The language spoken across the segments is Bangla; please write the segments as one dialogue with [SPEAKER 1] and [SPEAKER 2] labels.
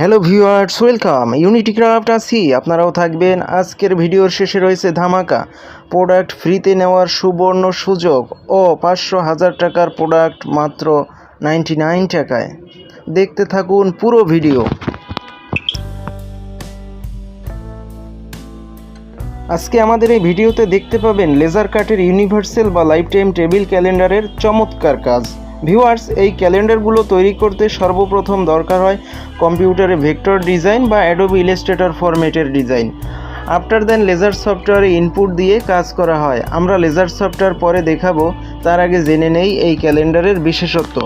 [SPEAKER 1] Hello viewers, welcome. Unity craft আছি। আপনারাও থাকবেন। আজকের ভিডিওর শেষে রয়েছে ধামাকা। প্রোডাক্ট ফ্রিতে নেওয়ার সুবর্ণ সুযোগ ও পাঁচশো হাজার টাকার প্রোডাক্ট মাত্র নাইনটি নাইন টাকায়। দেখতে থাকুন পুরো ভিডিও। আজকে আমাদের এই ভিডিওতে দেখতে পাবেন লেজার কাটের ইউনিভার্সাল বা লাইফ টাইম টেবিল ক্যালেন্ডারের চমৎকার কাজ। ভিউয়ার্স এই ক্যালেন্ডারগুলো তৈরি করতে সর্বপ্রথম দরকার হয় কম্পিউটারে ভেক্টর ডিজাইন বা অ্যাডোবি ইলাস্ট্রেটর ফরম্যাটের ডিজাইন। আফটার দেন লেজার সফটওয়্যারে ইনপুট দিয়ে কাজ করা হয়। আমরা লেজার সফটওয়্যার পরে দেখাবো, তার আগে জেনে নেই এই ক্যালেন্ডারের বিশেষত্ব।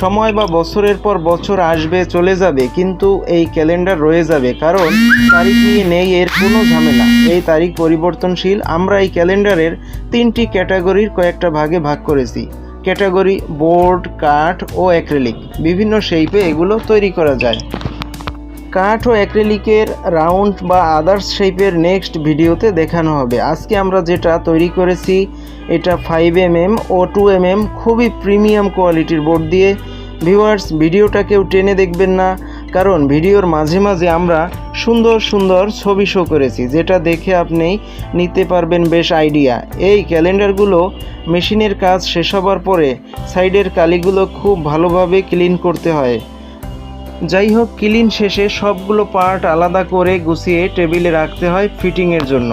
[SPEAKER 1] সময় বা বছরের পর বছর আসবে, চলে যাবে, কিন্তু এই ক্যালেন্ডার রয়ে যাবে, কারণ তারিখ নিয়ে নেই, এর কোনো ঝামেলা। এই তারিখ পরিবর্তনশীল। আমরা এই ক্যালেন্ডারের তিনটি ক্যাটাগরির কয়েকটা ভাগে ভাগ করেছি। ক্যাটাগরি, বোর্ড, কাঠ ও অ্যাক্রেলিক। বিভিন্ন শেপে এগুলো তৈরি করা যায়। কাঠ ও অ্যাক্রেলিকের রাউন্ড বা আদার্স শেপের নেক্সট ভিডিওতে দেখানো হবে। আজকে আমরা যেটা তৈরি করেছি, এটা ফাইভ এম এম ও টু এম এম খুবই প্রিমিয়াম কোয়ালিটির বোর্ড দিয়ে। ভিউয়ার্স ভিডিওটা কেউ টেনে দেখবেন না, কারণ ভিডিওর মাঝে মাঝে আমরা সুন্দর সুন্দর ছবি শো করেছি, যেটা দেখে আপনি নিতে পারবেন বেশ আইডিয়া এই ক্যালেন্ডারগুলো মেশিনের কাজ শেষ হবার পরে সাইডের কালিগুলো খুব ভালোভাবে ক্লিন করতে হয়। যাই হোক ক্লিন শেষে সবগুলো পার্ট আলাদা করে গুছিয়ে টেবিলে রাখতে হয় ফিটিংয়ের জন্য।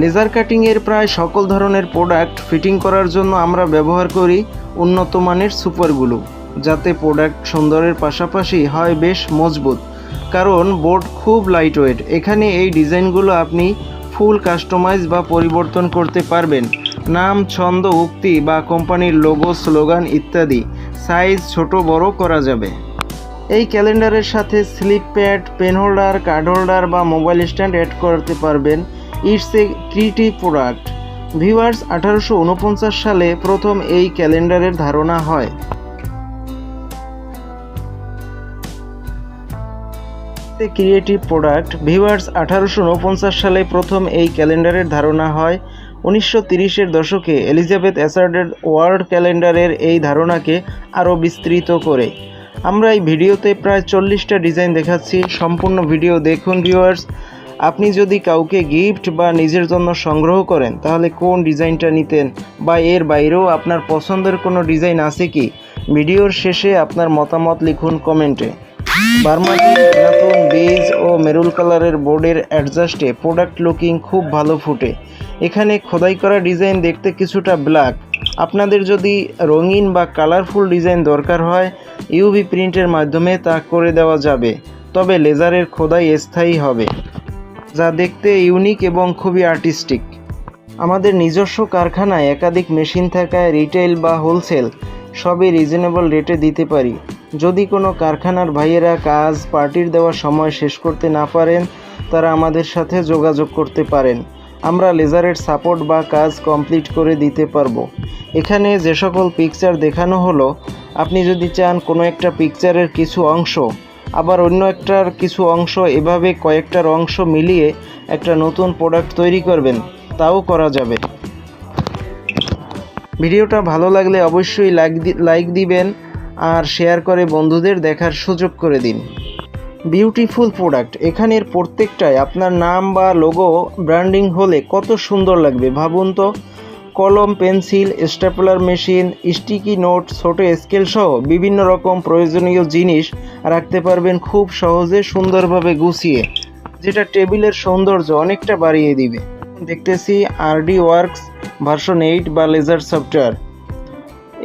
[SPEAKER 1] লেজার কাটিংয়ের প্রায় সকল ধরনের প্রোডাক্ট ফিটিং করার জন্য আমরা ব্যবহার করি উন্নত মানের সুপারগুলো যাতে প্রোডাক্ট সুন্দরের পাশাপাশি হয় বেশ মজবুত। কারণ বোর্ড খুব লাইট ওয়েট এখানে এই ডিজাইনগুলো আপনি ফুল কাস্টমাইজ বা পরিবর্তন করতে পারবেন। নাম, ছন্দ, উক্তি বা কোম্পানির লোগো স্লোগান ইত্যাদি। সাইজ ছোট, বড় করা যাবে। এই ক্যালেন্ডারের সাথে slip pad pen holder card holder বা মোবাইল স্ট্যান্ড অ্যাড করতে পারবেন। It's a creative product viewers আঠারোশো সালে প্রথম এই ক্যালেন্ডারের ধারণা হয়। ক্রিয়েটিভ প্রোডাক্ট ভিউয়ার্স আঠারোশো উনপঞ্চাশ সালে প্রথম এই ক্যালেন্ডারের ধারণা হয়। উনিশশো তিরিশের দশকে এলিজাবেথ অ্যাসার্ডের ওয়ার্ল্ড ক্যালেন্ডারের এই ধারণাকে আরও বিস্তৃত করে। আমরা এই ভিডিওতে প্রায় চল্লিশটা ডিজাইন দেখাচ্ছি। সম্পূর্ণ ভিডিও দেখুন ভিউয়ার্স আপনি যদি কাউকে গিফট বা নিজের জন্য সংগ্রহ করেন, তাহলে কোন ডিজাইনটা নিতেন বা এর বাইরেও আপনার পছন্দের কোনো ডিজাইন আছে কি? ভিডিওর শেষে আপনার মতামত লিখুন কমেন্টে। বার্মাটি নতুন বেজ ও মেরুল কালারের বোর্ডের অ্যাডজাস্টে প্রোডাক্ট লুকিং খুব ভালো ফুটে। এখানে খোদাই করা ডিজাইন দেখতে কিছুটা ব্ল্যাক। আপনাদের যদি রঙিন বা কালারফুল ডিজাইন দরকার হয় ইউভি প্রিন্টের মাধ্যমে তা করে দেওয়া যাবে, তবে লেজারের খোদাই স্থায়ী হবে, যা দেখতে ইউনিক এবং খুবই আর্টিস্টিক। আমাদের নিজস্ব কারখানায় একাধিক মেশিন থাকায় রিটেল বা হোলসেল সবই রিজনেবল রেটে দিতে পারি। যদি কোনো কারখানার ভাইয়েরা কাজ পার্টির দেওয়া সময় শেষ করতে না পারেন, তারা আমাদের সাথে যোগাযোগ করতে পারেন। আমরা লেজারের সাপোর্ট বা কাজ কমপ্লিট করে দিতে পারব। এখানে যে সকল পিকচার দেখানো হলো, আপনি যদি চান কোনো একটা পিকচারের কিছু অংশ, আবার অন্য একটার কিছু অংশ এভাবে কয়েকটার অংশ মিলিয়ে একটা নতুন প্রোডাক্ট তৈরি করবেন, তাও করা যাবে। ভিডিওটা ভালো লাগলে অবশ্যই লাইক লাইক দিবেন আর শেয়ার করে বন্ধুদের দেখার সুযোগ করে দিন। বিউটিফুল প্রোডাক্ট এখানের প্রত্যেকটায় আপনার নাম বা লোগো ব্র্যান্ডিং হলে কত সুন্দর লাগবে ভাবুন তো। কলম, pencil stapler machine sticky note ছোটো স্কেল সহ বিভিন্ন রকম প্রয়োজনীয় জিনিস রাখতে পারবেন খুব সহজে সুন্দরভাবে গুছিয়ে, যেটা টেবিলের সৌন্দর্য অনেকটা বাড়িয়ে দিবে। দেখতেছি আরডি ওয়ার্কস ভার্সন এইট বা লেজার সফটওয়্যার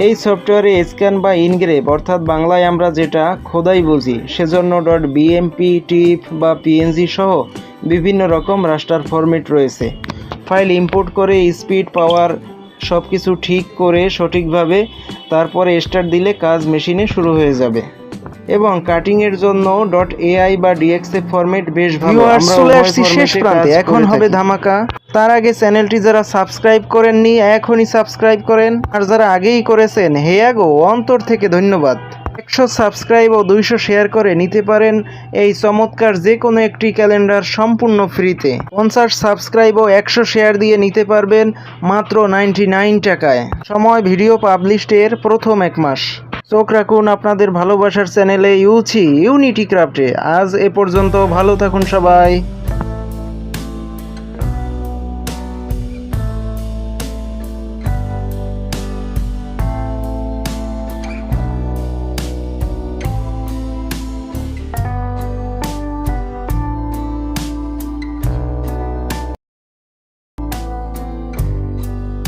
[SPEAKER 1] এই সফটওয়্যারে স্ক্যান বা ইনগ্রেভ অর্থাৎ বাংলায় আমরা যেটা খোদাই বুঝি, সেজন্য ডট বিএমপি টিপ বা পিএনজি সহ বিভিন্ন রকম রাস্টার ফরম্যাট রয়েছে। ফাইল ইম্পোর্ট করে স্পিড পাওয়ার সব কিছু ঠিক করে সঠিকভাবে, তারপরে স্টার্ট দিলে কাজ মেশিনে শুরু হয়ে যাবে। এবং কাটিং এর জন্য ডট এআই বা ডিএক্সএ ফরম্যাট বেশ ভালো। আমরা চলে আসছি শেষ প্রান্তে। এখন হবে ধামাকা। তার আগে চ্যানেলটি যারা সাবস্ক্রাইব করেননি এখনই সাবস্ক্রাইব করেন। আর যারা আগেই করেছেন হেয়া গো অন্তর থেকে ধন্যবাদ। একশো সাবস্ক্রাইব ও দুইশো শেয়ার করে নিতে পারেন এই চমৎকার যে কোনো একটি ক্যালেন্ডার সম্পূর্ণ ফ্রিতে পঞ্চাশ সাবস্ক্রাইব ও একশো শেয়ার দিয়ে নিতে পারবেন মাত্র নাইনটি নাইন টাকায়। সময় ভিডিও পাবলিশের প্রথম এক মাস। চোখ রাখুন আপনাদের ভালোবাসার চ্যানেলে ইউছি ইউনিটি ক্রাফটে। আজ এ পর্যন্ত ভালো থাকুন সবাই।